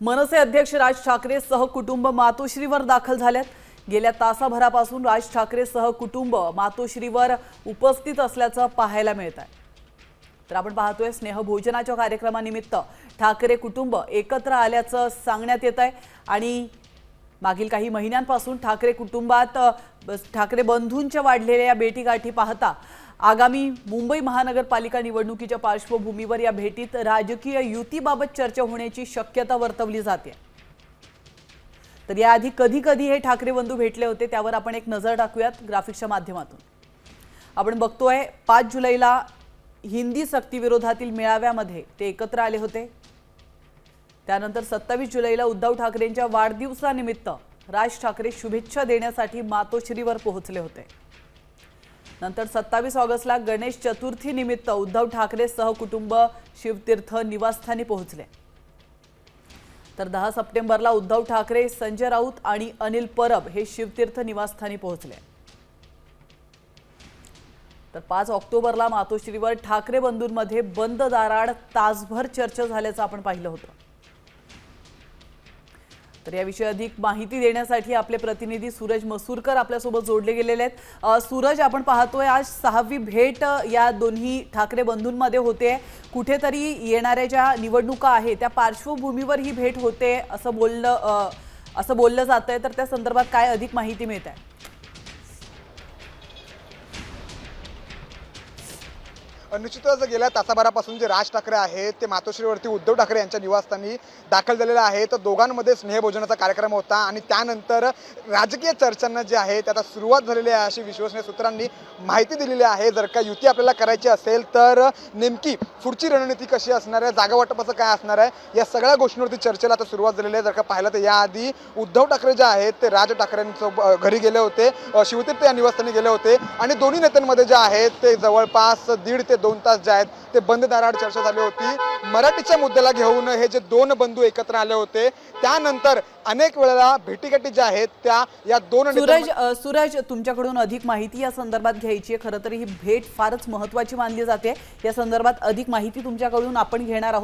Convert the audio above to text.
मनसे अध्यक्ष राज ठाकरे सह कुटुंब मातोश्रीवर दाखल झाल्यात. गेल्या तासाभरापासून राज ठाकरे सह कुटुंब मातोश्रीवर उपस्थित असल्याचं पाहायला मिळत आहे. तर आपण पाहतोय स्नेहभोजनाच्या कार्यक्रमानिमित्त ठाकरे कुटुंब एकत्र आल्याचं सांगण्यात येत आहे. आणि मागील काही महिन्यांपासून ठाकरे कुटुंबात बस- ठाकरे बंधूंच्या वाढलेल्या या भेटीगाठी पाहता आगामी मुंबई महानगरपालिका निवडणुकीच्या पार्श्वभूमीवर या भेटीत राजकीय युतीबाबत चर्चा होण्याची शक्यता वर्तवली जाते. तर याआधी कधी कधी हे ठाकरे बंधू भेटले होते त्यावर आपण एक नजर टाकूयात ग्राफिक्सच्या माध्यमातून. आपण बघतोय पाच जुलैला हिंदी सक्तीविरोधातील मेळाव्यामध्ये ते एकत्र आले होते. त्यानंतर सत्तावीस जुलैला उद्धव ठाकरेंच्या वाढदिवसानिमित्त राज ठाकरे शुभेच्छा देण्यासाठी मातोश्रीवर पोहोचले होते. नंतर सत्तावीस ऑगस्टला गणेश चतुर्थी निमित्त उद्धव ठाकरे सहकुटुंब शिवतीर्थ निवासस्थानी पोहोचले. तर दहा सप्टेंबरला उद्धव ठाकरे संजय राऊत आणि अनिल परब हे शिवतीर्थ निवासस्थानी पोहोचले. तर पाच ऑक्टोबरला मातोश्रीवर ठाकरे बंधूंमध्ये बंद दाराड तासभर चर्चा झाल्याचं आपण पाहिलं होतं. तर याविषयी अधिक माहिती देण्यासाठी आपले प्रतिनिधी सूरज मसूरकर आपल्यासोबत जोडले गेलेले आहेत. सूरज आपण पाहतोय आज सहावी भेट या दोन्ही ठाकरे बंधूंमध्ये होते. कुठेतरी येणाऱ्या ज्या निवडणुका आहे त्या पार्श्वभूमीवर ही भेट होते असं बोललं असं बोललं जात आहे तर त्या संदर्भात काय अधिक माहिती मिळत आहे? निश्चितच गेल्या तासाभरापासून जे राज ठाकरे आहेत ते मातोश्रीवरती उद्धव ठाकरे यांच्या निवासस्थानी दाखल झालेलं आहे तर दोघांमध्ये स्नेहभोजनाचा कार्यक्रम होता आणि त्यानंतर राजकीय चर्चांना जे आहे ते आता सुरुवात झालेली आहे अशी विश्वसनीय सूत्रांनी माहिती दिलेली आहे. जर का युती आपल्याला करायची असेल तर नेमकी पुढची रणनीती कशी असणार आहे जागा वाटपाचं काय असणार आहे या सगळ्या गोष्टींवरती चर्चेला आता सुरुवात झालेली आहे. जर का पाहिलं तर याआधी उद्धव ठाकरे जे आहेत ते राज ठाकरेंचं घरी गेले होते शिवतीर्थ या निवासस्थानी गेले होते. आणि दोन्ही नेत्यांमध्ये जे आहेत ते जवळपास दीड ते दोन तास जे आहेत ते बंद दाराआड चर्चा झाली होती. मराठीच्या मुद्द्याला घेऊन हे जे दोन बंधू एकत्र आले होते त्यानंतर अनेक वेळेला भेटीगाठी ज्या आहेत त्या या दोन नेत्यांमध्ये- सूरज सूरज तुमच्याकडून अधिक माहिती या संदर्भात घ्यायची आहे. खरं तर ही भेट फारच महत्वाची मानली जाते. या संदर्भात अधिक माहिती तुमच्याकडून आपण घेणार आहोत.